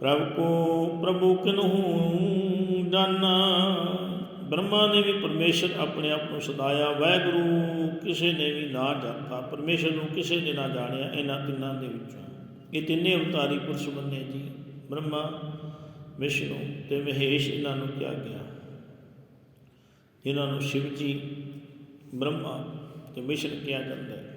[SPEAKER 1] ਪ੍ਰਭ ਕੋ ਪ੍ਰਭੂ ਕਿਨਹੂ ਜਾਨਾ? ਬ੍ਰਹਮਾ ਨੇ ਵੀ ਪਰਮੇਸ਼ਰ ਆਪਣੇ ਆਪ ਨੂੰ ਸਦਾਇਆ, ਵਾਹਿਗੁਰੂ ਕਿਸੇ ਨੇ ਵੀ ਨਾ ਜਾਣਤਾ ਪਰਮੇਸ਼ਰ ਨੂੰ ਕਿਸੇ ਨੇ ਨਾ ਜਾਣਿਆ ਇਹਨਾਂ ਤਿੰਨਾਂ ਦੇ ਵਿੱਚੋਂ। ਇਹ ਤਿੰਨੇ ਅਵਤਾਰੀ ਪੁਰਸ਼ ਬੰਨੇ ਜੀ, ਬ੍ਰਹਮਾ, ਵਿਸ਼ਨੂੰ ਤੇ ਮਹੇਸ਼ ਇਹਨਾਂ ਨੂੰ ਕਿਹਾ ਗਿਆ। ਇਹਨਾਂ ਨੂੰ ਸ਼ਿਵ ਜੀ ਬ੍ਰਹਮਾ ਤੇ ਵਿਸ਼ਨ ਕਿਹਾ ਜਾਂਦਾ ਹੈ।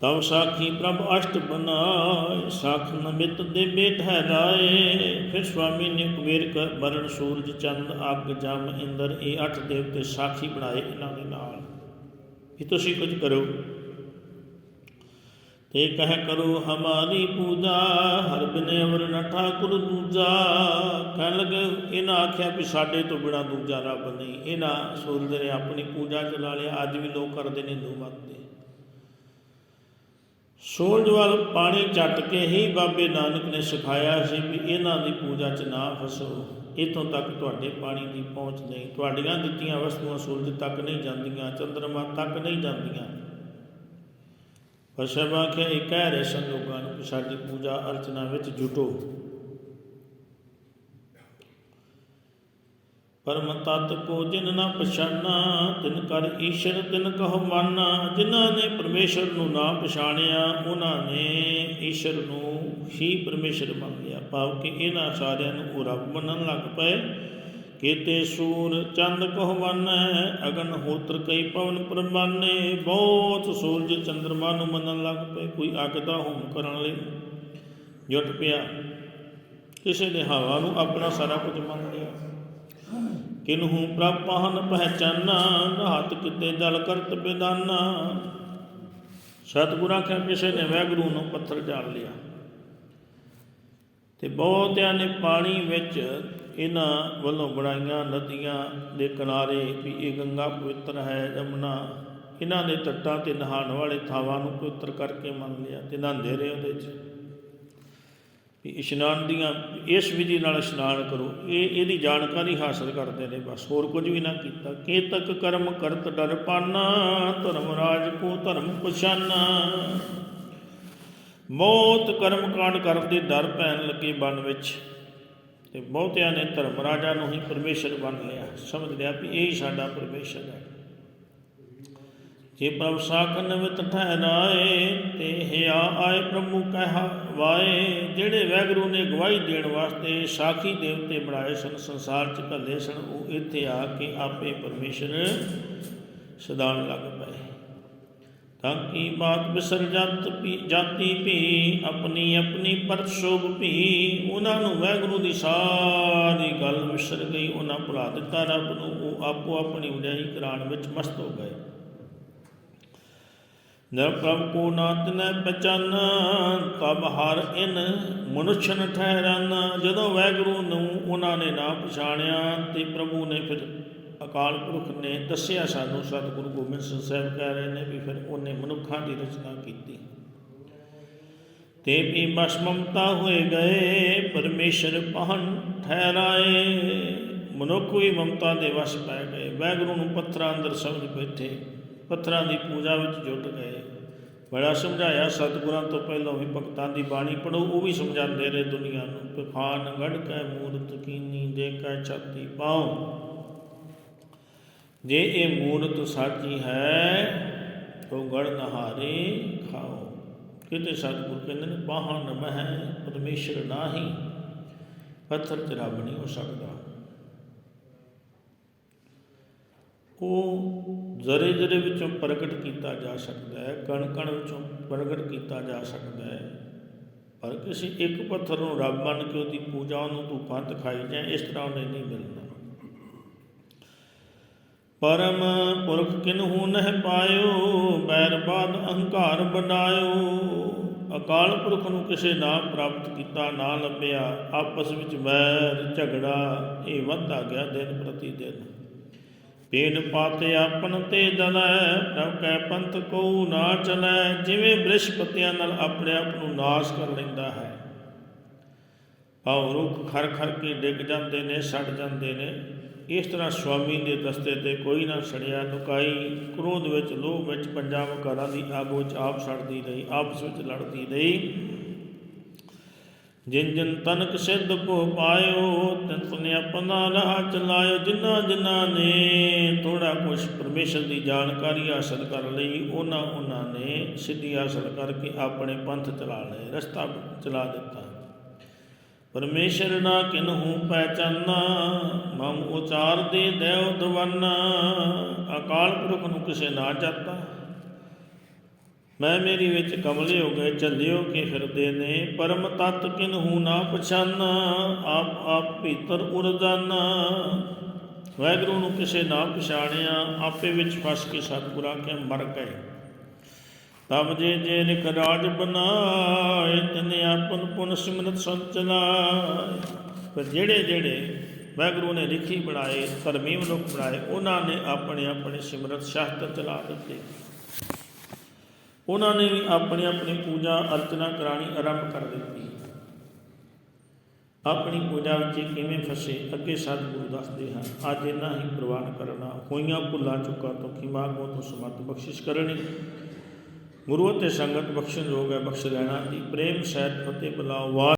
[SPEAKER 1] ਤਵ ਸਾਖੀ ਪ੍ਰਭ ਅਸ਼ਟ ਬਨਾਏ, ਸਾਖ ਨਮਿਤ ਦੇ ਬੇਟ ਰਾਏ। ਫਿਰ ਸਵਾਮੀ ਨੇ ਕੁਬੇਰ ਕ ਬਰਨ ਸੂਰਜ ਚੰਦ ਅੱਗ ਜਮ ਇੰਦਰ, ਇਹ ਅੱਠ ਦੇਵਤੇ ਸਾਖੀ ਬਣਾਏ ਇਹਨਾਂ ਦੇ ਨਾਲ। ਕਿ ਤੁਸੀਂ ਕੁਝ ਕਰੋ। ਤੇ ਕਹਿ ਕਰੋ, ਹਮਾਰੀ ਪੂਜਾ, ਹਰ ਬਿਨੇ ਅਵਰ ਨ ਠਾਕੁਰ ਦੂਜਾ। ਕਹਿਣ ਲੱਗੇ, ਇਹਨਾਂ ਆਖਿਆ ਵੀ ਸਾਡੇ ਤੋਂ ਬਿਨਾ ਦੂਜਾ ਰੱਬ ਨਹੀਂ। ਇਹਨਾਂ ਸੂਰਜ ਨੇ ਆਪਣੀ ਪੂਜਾ ਚਲਾ ਲਿਆ ਅੱਜ ਵੀ ਲੋਕ ਕਰਦੇ ਨੇ ਹਿੰਦੂ ਮਤ ਦੇ। ਸੂਰਜ ਵੱਲ ਪਾਣੀ ਚੱਟ ਕੇ ਹੀ ਬਾਬੇ ਨਾਨਕ ਨੇ ਸਿਖਾਇਆ ਸੀ ਵੀ ਇਹਨਾਂ ਦੀ ਪੂਜਾ 'ਚ ਨਾ ਫਸੋ। ਇਤੋਂ ਤੱਕ ਤੁਹਾਡੇ ਪਾਣੀ ਦੀ ਪਹੁੰਚ ਨਹੀਂ। ਤੁਹਾਡੀਆਂ ਦਿੱਤੀਆਂ ਵਸਤੂਆਂ ਸੂਰਜ ਤੱਕ ਨਹੀਂ ਜਾਂਦੀਆਂ, ਚੰਦਰਮਾ ਤੱਕ ਨਹੀਂ ਜਾਂਦੀਆਂ। ਪਰ ਸਭ ਆਖਿਆ, ਇਹ ਕਹਿ ਰਹੇ ਸਨ, ਲੋਕਾਂ ਨੂੰ ਕਿ ਸਾਡੀ ਪੂਜਾ ਅਰਚਨਾ ਵਿੱਚ ਜੁਟੋ। ਪਰਮ ਤਤ ਕੋ ਜਿਨ ਨਾ ਪਛਾਨਾ ਤਿਨ ਕਰ ਈਸ਼ਰ, ਤਿਨ ਕਹੁ ਮਾਨਾ। ਜਿਨ੍ਹਾਂ ਨੇ ਪਰਮੇਸ਼ਰ ਨੂੰ ਨਾ ਪਛਾਣਿਆ, ਉਹਨਾਂ ਨੇ ਈਸ਼ਰ ਨੂੰ ਹੀ ਪਰਮੇਸ਼ਰ ਮੰਨ ਲਿਆ। ਭਾਵ ਕਿ ਇਹਨਾਂ ਸਾਰਿਆਂ ਨੂੰ ਉਹ ਰੱਬ ਮੰਨਣ ਲੱਗ ਪਏ। ਕੀਤੇ ਸੂਰ ਚੰਦ ਕਹੁ ਵੰਨੈ ਅਗਨ ਹੋਤਰ ਕਈ ਪਵਨ ਪਰਮਾਨੇ। ਬਹੁਤ ਸੂਰਜ ਚੰਦਰਮਾ ਨੂੰ ਮੰਨਣ ਲੱਗ ਪਏ। ਕੋਈ ਅੱਗ ਦਾ ਹੋਮ ਕਰਨ ਲਈ ਜੁਟ ਪਿਆ। ਕਿਸੇ ਨੇ ਹਵਾ ਨੂੰ ਆਪਣਾ ਸਾਰਾ ਕੁਝ ਮੰਨ ਲਿਆ। ਕਿਨਹੂ ਪ੍ਰਪਾਹਨ ਪਹਿਚਾਨਾ, ਰਾਤ ਕਿਤੇ ਦਲ ਕਰਤ ਬਿਦਾਨਾ। ਸਤਿਗੁਰਾਂ ਆਖਿਆ, ਕਿਸੇ ਨੇ ਵੈਗਰੂ ਨੂੰ ਪੱਥਰ ਜਾਲ ਲਿਆ। ਤੇ ਬਹੁਤਿਆਂ ਨੇ ਪਾਣੀ ਵਿੱਚ ਇਹਨਾਂ ਵੱਲੋਂ ਬਣਾਈਆਂ ਨਦੀਆਂ ਦੇ ਕਿਨਾਰੇ ਵੀ ਇਹ ਗੰਗਾ ਪਵਿੱਤਰ ਹੈ ਜਮਨਾ। ਇਹਨਾਂ ਦੇ ਤੱਟਾਂ ਤੇ ਨਹਾਉਣ ਵਾਲੇ ਥਾਵਾਂ ਨੂੰ ਪਵਿੱਤਰ ਕਰਕੇ ਮੰਨ ਲਿਆ ਤੇ ਨਹਾਉਂਦੇ ਰਹੇ ਉਹਦੇ 'ਚ। ਵੀ ਇਸ਼ਨਾਨ ਦੀਆਂ, ਇਸ ਵਿਧੀ ਨਾਲ ਇਸ਼ਨਾਨ ਕਰੋ। ਇਹ, ਇਹਦੀ ਜਾਣਕਾਰੀ ਹਾਸਲ ਕਰਦੇ ਨੇ, ਬਸ ਹੋਰ ਕੁਝ ਵੀ ਨਾ ਕੀਤਾ। ਕੇਤਕ ਕਰਮ ਕਰਤ ਡਰ ਪਾਨਾ, ਧਰਮ ਰਾਜ ਕੋ ਧਰਮ ਪਛਾਨਾ ਬਹੁਤ ਕਰਮ ਕਾਂਡ ਕਰਨ ਦੇ ਡਰ ਪੈਣ ਲੱਗੇ ਮਨ ਵਿੱਚ। ਤੇ ਬਹੁਤਿਆਂ ਨੇ ਧਰਮ ਰਾਜਾ ਨੂੰ ਹੀ ਪਰਮੇਸ਼ਰ ਬਣ ਲਿਆ। ਸਮਝ ਲਿਆ ਵੀ ਇਹ ਹੀ ਸਾਡਾ ਪਰਮੇਸ਼ਰ ਹੈ। ਜੇ ਪ੍ਰਭ ਸਾਖਨ ਵਿਤ ਠਹਿਰਾਏ ਤੇ ਹਿਆ ਆਏ ਪ੍ਰਭੂ ਕਹਿ ਵਾਏ। ਜਿਹੜੇ ਵੈਗਰੂ ਨੇ ਗਵਾਹੀ ਦੇਣ ਵਾਸਤੇ ਸਾਖੀ ਦੇਵਤੇ ਬਣਾਏ ਸਨ, ਸੰਸਾਰ ਚ ਘੱਲੇ ਸਨ, ਉਹ ਇੱਥੇ ਆ ਕੇ ਆਪੇ ਪਰਮੇਸ਼ਰ ਸਦਾਨ ਲੱਗ ਪਏ। ਤਾਂ ਕੀ ਬਾਤ ਬਿਸਰ ਜਤ ਪੀ, ਜਾਤੀ ਭੀ, ਆਪਣੀ ਆਪਣੀ ਪਰਸ਼ੋਭ ਭੀ। ਉਹਨਾਂ ਨੂੰ ਵੈਗਰੂ ਦੀ ਸਾਰੀ ਗੱਲ ਵਿਸਰ ਗਈ, ਉਹਨਾਂ ਭੁਲਾ ਦਿੱਤਾ ਰੱਬ ਨੂੰ। ਉਹ ਆਪੋ ਆਪਣੀ ਵਡਿਆਈ ਕਰਾਉਣ ਵਿੱਚ ਮਸਤ ਹੋ ਗਏ। ਨ ਪ੍ਰਭ ਕੋ ਨਾਤ ਨ ਪਛਾਨਾ ਤਬ ਹਰ ਇਨ ਮਨੁੱਖਨ ਠਹਿਰਾਨਾ। ਜਦੋਂ ਵੈਗੁਰੂ ਨੂੰ ਉਹਨਾਂ ਨੇ ਨਾ ਪਛਾਣਿਆ, ਤੇ ਪ੍ਰਭੂ ਨੇ ਫਿਰ ਅਕਾਲ ਪੁਰਖ ਨੇ ਦੱਸਿਆ ਸਾਨੂੰ, ਸਤਿਗੁਰੂ ਗੋਬਿੰਦ ਸਿੰਘ ਸਾਹਿਬ ਕਹਿ ਰਹੇ ਨੇ ਵੀ ਫਿਰ ਉਹਨੇ ਮਨੁੱਖਾਂ ਦੀ ਰਚਨਾ ਕੀਤੀ। ਤੇ ਵੀ ਬਸ ਮਮਤਾ ਹੋਏ ਗਏ, ਪਰਮੇਸ਼ਰ ਪਹਨ ਠਹਿਰਾਏ, ਮਨੁੱਖ ਵੀ ਮਮਤਾ ਦੇ ਵਸ ਪੈ ਗਏ। ਵੈਗੁਰੂ ਨੂੰ ਪੱਥਰਾਂ ਅੰਦਰ ਸਮਝ ਬੈਠੇ। ਪੱਥਰਾਂ ਦੀ ਪੂਜਾ ਵਿੱਚ ਜੁਟ ਗਏ। ਬੜਾ ਸਮਝਾਇਆ, ਸਤਿਗੁਰਾਂ ਤੋਂ ਪਹਿਲਾਂ ਵੀ ਭਗਤਾਂ ਦੀ ਬਾਣੀ ਪੜੋ ਉਹ ਵੀ ਸਮਝਾਉਂਦੇ ਰਹੇ ਦੁਨੀਆ ਨੂੰ ਪਖਾਨ ਗੜ ਕੈ, ਮੂਰਤ ਕੀਨੀ ਦੇ ਕੈ ਛਾਤੀ ਪਾਉ। ਜੇ ਇਹ ਮੂਰਤ ਸਾਚੀ ਹੈ, ਤੋ ਗੜ ਨਹਾਰੇ ਖਾਓ। ਕਿਤੇ ਸਤਿਗੁਰ ਕਹਿੰਦੇ ਨੇ ਬਾਹਨ ਮਹਿ, ਪਰਮੇਸ਼ਰ ਨਾਹੀ, ਪੱਥਰ ਤੇ ਰੱਬ ਨਹੀਂ ਹੋ ਸਕਦਾ। ਉਹ ਜ਼ਰੇ ਜ਼ਰੇ ਵਿੱਚੋਂ ਪ੍ਰਗਟ ਕੀਤਾ ਜਾ ਸਕਦਾ ਹੈ ਕਣ ਕਣ ਵਿੱਚੋਂ ਪ੍ਰਗਟ ਕੀਤਾ ਜਾ ਸਕਦਾ ਹੈ। ਪਰ ਕਿਸੇ ਇੱਕ ਪੱਥਰ ਨੂੰ ਰੱਬ ਮੰਨ ਕੇ ਉਹਦੀ ਪੂਜਾ ਉਹਨੂੰ ਧੂਪਾਂ ਦਿਖਾਈ ਜਾਏ ਇਸ ਤਰ੍ਹਾਂ ਉਹਨੇ ਨਹੀਂ ਮਿਲਣਾ। ਪਰਮ ਪੁਰਖ ਕਿਨਹੂ ਨਹਿ ਪਾਇਓ ਬੈਰਬਾਦ ਅਹੰਕਾਰ ਬਣਾਇਓ। ਅਕਾਲ ਪੁਰਖ ਨੂੰ ਕਿਸੇ ਨਾ ਪ੍ਰਾਪਤ ਕੀਤਾ ਨਾ ਲੱਭਿਆ, ਆਪਸ ਵਿੱਚ ਮੈਰ ਝਗੜਾ ਇਹ ਵੱਧਦਾ ਗਿਆ ਦਿਨ ਪ੍ਰਤੀ ਦਿਨ। ਪੇੜ ਪਾਤੇ ਆਪਨ ਤੇ ਦਲੈ, ਪ੍ਰਭ ਕੈ ਪੰਥ ਕੋ ਨਾ ਚਲੈ, ਜਿਵੇਂ ਬ੍ਰਿਸ਼ਪਤਿਆਂ ਨਾਲ ਆਪਣੇ ਆਪ ਨੂੰ ਨਾਸ਼ ਕਰ ਲੈਂਦਾ ਹੈ। ਭਾਵ ਰੁੱਖ ਖਰ ਖਰ ਕੇ ਡਿੱਗ ਜਾਂਦੇ ਨੇ, ਸੜ ਜਾਂਦੇ ਨੇ। ਇਸ ਤਰ੍ਹਾਂ ਸੁਆਮੀ ਦੇ ਦਸਤੇ ਤੇ ਕੋਈ ਨਾ ਸੜਿਆ, ਲੁਕਾਈ, ਕ੍ਰੋਧ ਵਿੱਚ, ਲੋਭ ਵਿੱਚ ਪੰਜਾਂ ਵਕਾਰਾਂ ਦੀ ਅੱਗ ਵਿੱਚ ਆਪ ਛੱਡਦੀ ਰਹੀ, ਆਪਸ ਵਿੱਚ ਲੜਦੀ ਰਹੀ। ਜਿਨ ਜਿਨ ਤਨਕ ਸਿੱਧ ਕੋ ਪਾਇਓ, ਤਿਨ ਤੁਨੇ ਆਪਣਾ ਰਾਹ ਚਲਾਇਓ। ਜਿਨ੍ਹਾਂ ਜਿਨ੍ਹਾਂ ਨੇ ਥੋੜਾ ਕੁਛ ਪਰਮੇਸ਼ਰ ਦੀ ਜਾਣਕਾਰੀ ਹਾਸਲ ਕਰ ਲਈ, ਉਹਨਾਂ ਉਹਨਾਂ ਨੇ ਸਿੱਧੀ ਹਾਸਲ ਕਰਕੇ ਆਪਣੇ ਪੰਥ ਚਲਾ ਲਏ, ਰਸਤਾ ਚਲਾ ਦਿੱਤਾ। ਪਰਮੇਸ਼ਰ ਨਾ ਕਿਨਹੂ ਪਹਿਚਾਨਾ, ਮਮ ਉਚਾਰ ਦੇ ਦੇਵ ਦਵਾਨਾ। ਅਕਾਲ ਪੁਰਖ ਨੂੰ ਕਿਸੇ ਨਾ ਜਾਤਾ। ਮੈਂ ਮੇਰੀ ਵਿੱਚ ਕਮਲੇ ਹੋ ਗਏ, ਝੱਲਿਓ ਕੇ ਫਿਰਦੇ ਨੇ? ਪਰਮ ਤਤ ਕਿਨਹੂ ਨਾ ਪਛਾਨਾ? ਆਪ ਆਪ ਭੀਤਰ ਉਰਦਾਨਾ ਵੈਗਰੂ ਨੂੰ ਕਿਸੇ ਨਾ ਪਛਾਣਿਆ, ਆਪੇ ਵਿੱਚ ਫਸ ਕੇ ਸਤਿਗੁਰਾਂ ਕੇ ਮਰ ਗਏ। ਤਬ ਜੇ ਜੇ ਨਿਕ ਰਾਜ ਬਨਾਏ ਤਨੇ ਆਪਨ ਪੁਨ ਸਿਮਰਤ ਸੰਚਲਾਏ ਪਰ ਜਿਹੜੇ ਜਿਹੜੇ ਵੈਗਰੂ ਨੇ ਲਿਖੀ ਬਣਾਏ, ਧਰਮੀ ਮਨੁੱਖ ਬਣਾਏ, ਉਹਨਾਂ ਨੇ ਆਪਣੇ ਆਪਣੇ ਸਿਮਰਤ ਸ਼ਾਸਤਰ ਚਲਾ ਦਿੱਤੇ। ਉਹਨਾਂ ਨੇ ਵੀ ਆਪਣੀ ਆਪਣੀ ਪੂਜਾ ਅਰਚਨਾ ਕਰਾਣੀ ਆਰੰਭ ਕਰ ਦਿੱਤੀ। ਆਪਣੀ ਪੂਜਾ ਵਿੱਚ ਕਿਵੇਂ ਫਸੇ, ਅੱਗੇ ਸਤਿਗੁਰੂ ਦੱਸਦੇ ਹਨ, ਅੱਜ ਇਹਨਾਂ ਹੀ ਪ੍ਰਵਾਨ ਕਰਨਾ, ਹੋਈਆਂ ਭੁੱਲਾਂ ਚੁੱਕਾ ਤੋਂ ਖਿਮਾਗੋ ਤੋਂ ਸਮਤ ਬਖਸ਼ਿਸ਼ ਕਰਨੀ। ਗੁਰੂ ਅਤੇ ਸੰਗਤ ਬਖਸ਼ਣ ਯੋਗ ਹੈ, ਬਖਸ਼ ਲੈਣਾ ਦੀ ਪ੍ਰੇਮ, ਸਹਿਤ ਫਤਿਹ ਬੁਲਾਓ